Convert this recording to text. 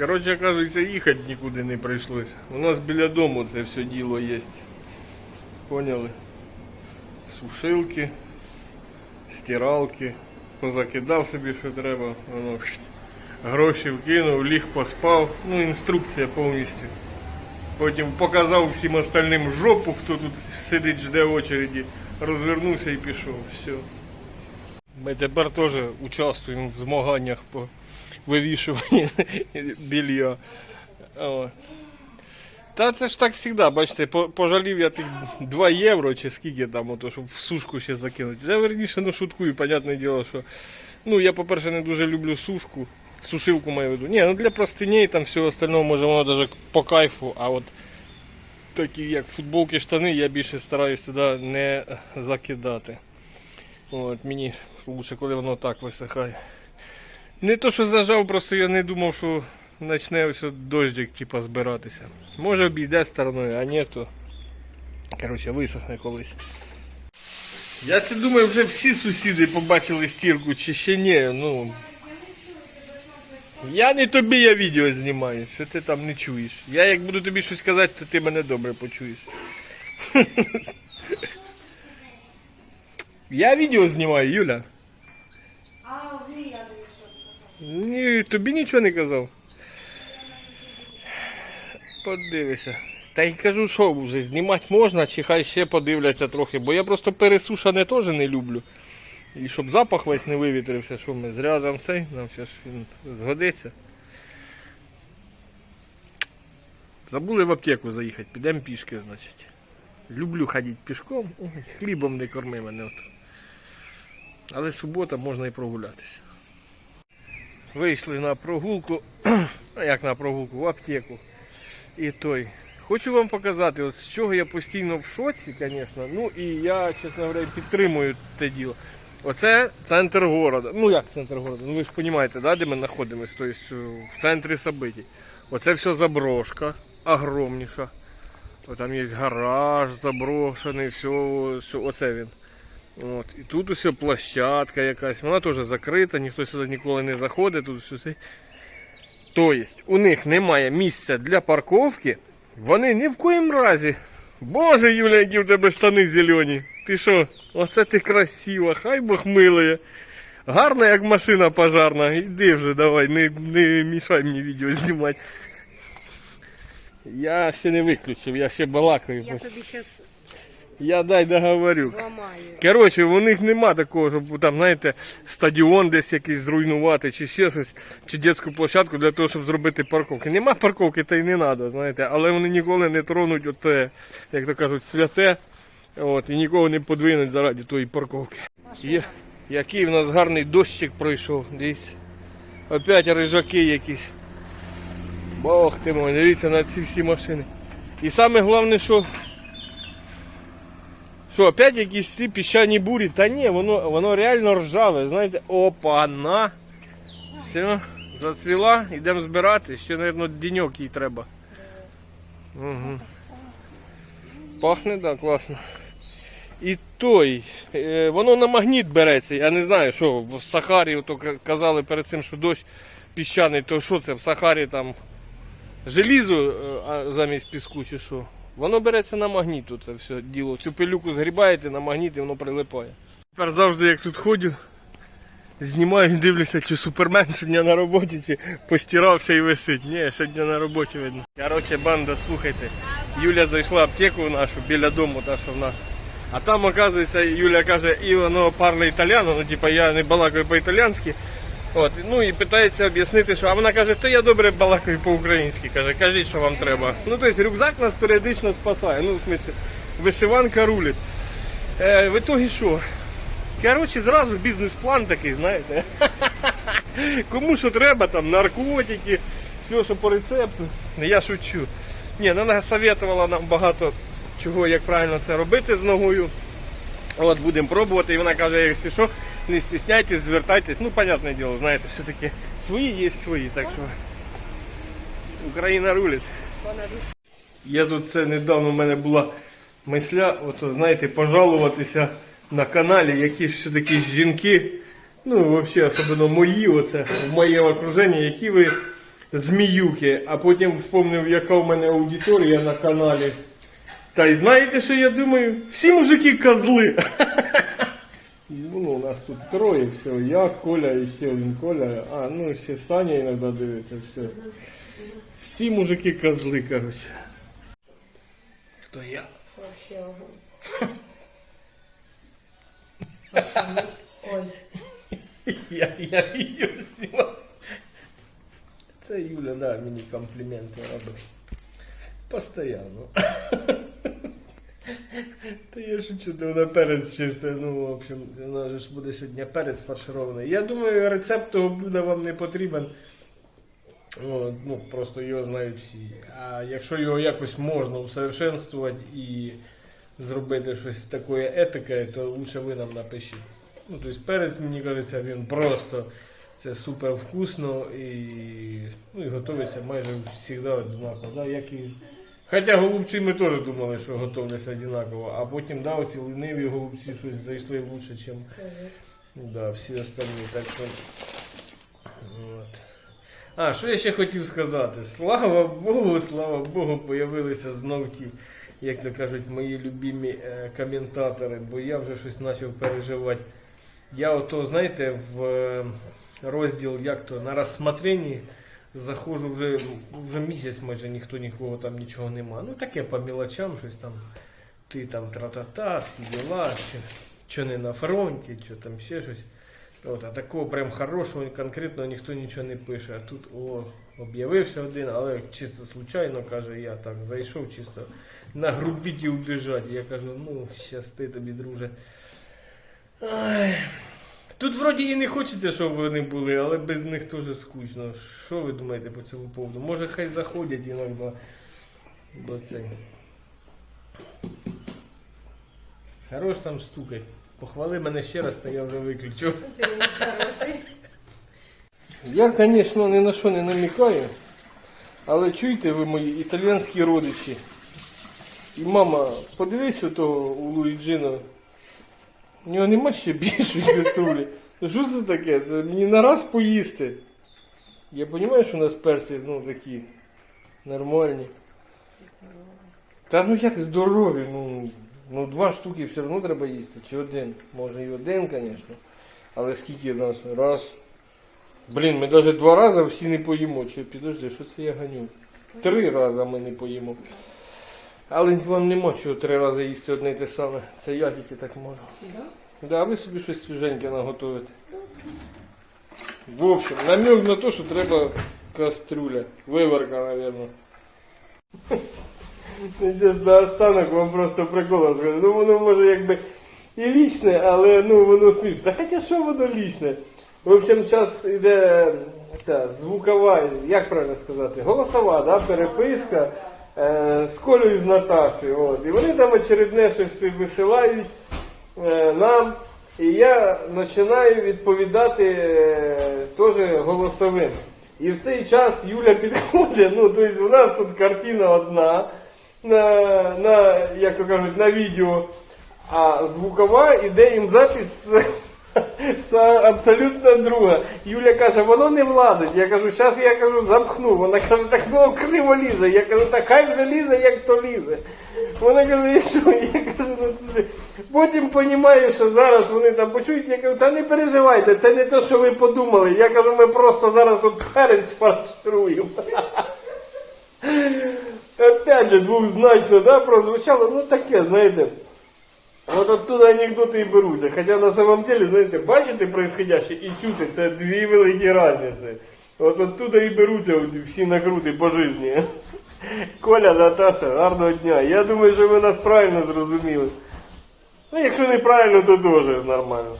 Коротше, оказується, їхати нікуди не прийшлось. У нас біля дому це все діло є. Поняли? Сушилки, стиралки. Позакидав собі, що треба. Воно гроші вкинув, ліг поспав. Ну, інструкція повністю. Потім показав всім остальним жопу, хто тут сидить, жде очереді. Розвернувся і пішов. Все. Ми тепер теж участвуємо в змаганнях по вивішуванні білья. Та це ж так завжди, бачите, пожалів я тих 2 євро чи скільки там, ото, щоб в сушку ще закинути. Я верніше ну, шуткую, понятне діло, що. Ну, я, по-перше, не дуже люблю сушку. Сушилку маю в виду. Ні, ну для простиней там всього остального, може воно навіть по кайфу, а от такі як футболки, штани, я більше стараюсь туди не закидати. От, мені лучше, коли воно так висихає. Не то, що зажав, просто я не думав, що почне ось от дощик типа, збиратися. Може обійде стороною, а ні, то коротше, висохне колись. Я це думаю, вже всі сусіди побачили стірку чи ще ні. Ну, я не тобі я відео знімаю, що ти там не чуєш. Я як буду тобі щось казати, то ти мене добре почуєш. Я відео знімаю, Юля. А, ви, я десь що сказав. Ні, тобі нічого не казав. Подивися. Та й кажу, що вже знімати можна, чи хай ще подивляться трохи, бо я просто пересушане теж не люблю. І щоб запах весь не вивітрився, що ми зря там цей, нам ще ж він згодиться. Забули в аптеку заїхати, підемо пішки, значить. Люблю ходити пішком, хлібом не корми мене. От. Але субота можна і прогулятися. Вийшли на прогулку, як на прогулку, в аптеку. І той. Хочу вам показати, от з чого я постійно в шоці, звісно. Ну і я, чесно говоря, підтримую те діло. Оце центр города. Ну як центр города? Ну ви ж розумієте, да, де ми знаходимося, тобто в центрі событий. Оце все заброшка, огромніша. О, там є гараж заброшений, все, все оце він. От. І тут усе площадка якась, вона теж закрита, ніхто сюди ніколи не заходить. Тут все. Тобто у них немає місця для парковки, вони ні в коїм разі. Боже, Юля, які в тебе штани зелені. Ти що? Оце ти красива, хай Бог милує. Гарна, як машина пожарна. Іди вже давай, не, не мішай мені відео знімати. Я ще не виключив, я ще балакаю. Я тобі зараз Я дай договорю. зламаю. Коротше, у них нема такого, щоб там, знаєте, стадіон десь якийсь зруйнувати, чи ще щось, чи дитячу площадку для того, щоб зробити парковки. Нема парковки, та й не треба, знаєте, але вони ніколи не тронуть оте, як то кажуть, святе. От, і нікого не подвинуть заради тої парковки. Є, який в нас гарний дощик пройшов, дивіться. Опять рижаки якісь. Бог ти мой, дивіться на ці всі машини. І саме головне, що що, опять якісь ці піщані бурі? Та ні, воно, воно реально ржаве, знаєте, опа, на. Все, зацвіла, йдемо збирати, ще, мабуть, деньок їй треба. Угу. Пахне, так, да, класно. І той, е, воно на магніт береться. Я не знаю, що в Сахарі то казали перед цим, що дощ піщаний, то що це в Сахарі там желізо е, замість піску чи що. Воно береться на магніт, це все діло. Цю пилюку згрібаєте на магніт і воно прилипає. Тепер завжди, як тут ходю, знімаю і дивлюся, чи супермен сьогодні на роботі, чи постирався і висить. Ні, сьогодні на роботі видно. Коротше, банда, слухайте. Юля зайшла в аптеку нашу біля дому, та що в нас. А там, оказується, Юля каже, і воно парле італіано, ну типа я не балакаю по-італіянськи. От, ну і питається об'яснити, що а вона каже, то я добре балакаю по-українськи. Каже, кажіть, що вам треба. Ну тобто рюкзак нас періодично спасає. Ну, в смысле, вишиванка рулить. Е, в ітогі що? Коротше, зразу бізнес-план такий, знаєте. Кому що треба, там наркотики, все, що по рецепту. Я шучу. Ні, ну, вона советувала нам багато чого, як правильно це робити з ногою. От будемо пробувати, і вона каже, якщо що, не стісняйтесь, звертайтесь. Ну, понятне діло, знаєте, все-таки свої є свої, так що Україна рулить. Я тут це недавно в мене була мисля, от, знаєте, пожалуватися на каналі, які ж все-таки жінки, ну, взагалі, особливо мої, оце, в моєму окруженні, які ви зміюки, а потім вспомнив, яка в мене аудиторія на каналі. Та й знаєте, що я думаю? Всі мужики козли. І, Ну, у нас тут троє, все. Я, Коля і ще один Коля. А, ну ще Саня іноді дивиться, все. Всі мужики козли, коротше. Хто я? Вообще огонь. А що, ну, Ой, Я, я її знімав. Це Юля, да, мені компліменти робить. Постоянно. Та я шучу, то вона перець чисте. Ну, в общем, вона ж буде сьогодні перець фарширований. Я думаю, рецепт того блюда вам не потрібен. О, ну, просто його знають всі. А якщо його якось можна усовершенствувати і зробити щось такое етике, то лучше ви нам напишіть. Ну, тобто перець, мені кажеться, він просто це супер вкусно і, ну, і готується майже завжди однаково. Да? Як і... Хоча голубці ми теж думали, що готовляться однаково, а потім да, оці лениві голубці щось зайшли лучше, ніж да, всі остальні. Так що... От. А, що я ще хотів сказати? Слава Богу, слава Богу, появилися знов ті, як то кажуть, мої любимі е, коментатори, бо я вже щось почав переживати. Я ото, знаєте, в е, розділ як то на розсмотренні заходжу вже, вже місяць майже ніхто нікого там нічого нема. Ну таке по мілочам, щось там, ти там тра-та-та, всі діла, що, що не на фронті, що там ще щось. От, а такого прям хорошого конкретно ніхто нічого не пише. А тут о, об'явився один, але чисто случайно каже, я так зайшов чисто нагрубіть і убіжать. Я кажу, ну, щасти тобі, друже. Ай. Тут вроді і не хочеться, щоб вони були, але без них теж скучно. Що ви думаєте по цьому поводу? Може хай заходять іноді до цей. Хорош там стукать. Похвали мене ще раз, та я вже виключу. Я, звісно, ні на що не намікаю, але чуєте ви мої італійські родичі. І мама, подивись у того у Луїджина. У нього нема ще більшої каструлі. Ну, Що це таке? Це мені на раз поїсти. Я розумію, що у нас перці ну, такі нормальні. Та ну як здорові, ну, ну два штуки все одно треба їсти. Чи один? Може і один, звісно. Але скільки нас? Раз. Блін, ми навіть два рази всі не поїмо. Чи підожди, що це я ганю? Три рази ми не поїмо. Але вам нема чого три рази їсти одне й те саме. Це я тільки так можу. Да? Да, ви собі щось свіженьке наготовите. В общем, намек на те, що треба кастрюля. Виварка, наверное. Зараз на останок вам просто прикол розкажу. Ну воно може якби і лічне, але ну воно смішне. Та хоча що воно лічне? В общем, зараз йде ця звукова, як правильно сказати, голосова, да, переписка з Колею з Наташею. От. І вони там очередне щось висилають е, нам. І я починаю відповідати е, теж голосовим. І в цей час Юля підходить, ну тобто у нас тут картина одна на, на як то кажуть, на відео, а звукова іде їм запис з абсолютно друга. Юля каже, воно не влазить. Я кажу, зараз я кажу, замкну. Вона каже, так воно криво лізе. Я кажу, так хай вже лізе, як то лізе. Вона каже, і що? Я кажу, ну. Потім розумію, що зараз вони там почують, я кажу, та не переживайте, це не те, що ви подумали. Я кажу, ми просто зараз тут перець фаршируємо. Опять же, двузначно, да, прозвучало, ну таке, знаєте. Вот оттуда анекдоти і беруться. Хоча на самом деле, знаєте, бачите происходяще і чути, це дві великі різниці. От оттуда і беруться всі накрути по житті. Коля, Наташа, гарного дня. Я думаю, що ви нас правильно зрозуміли. Ну, якщо неправильно, то теж нормально.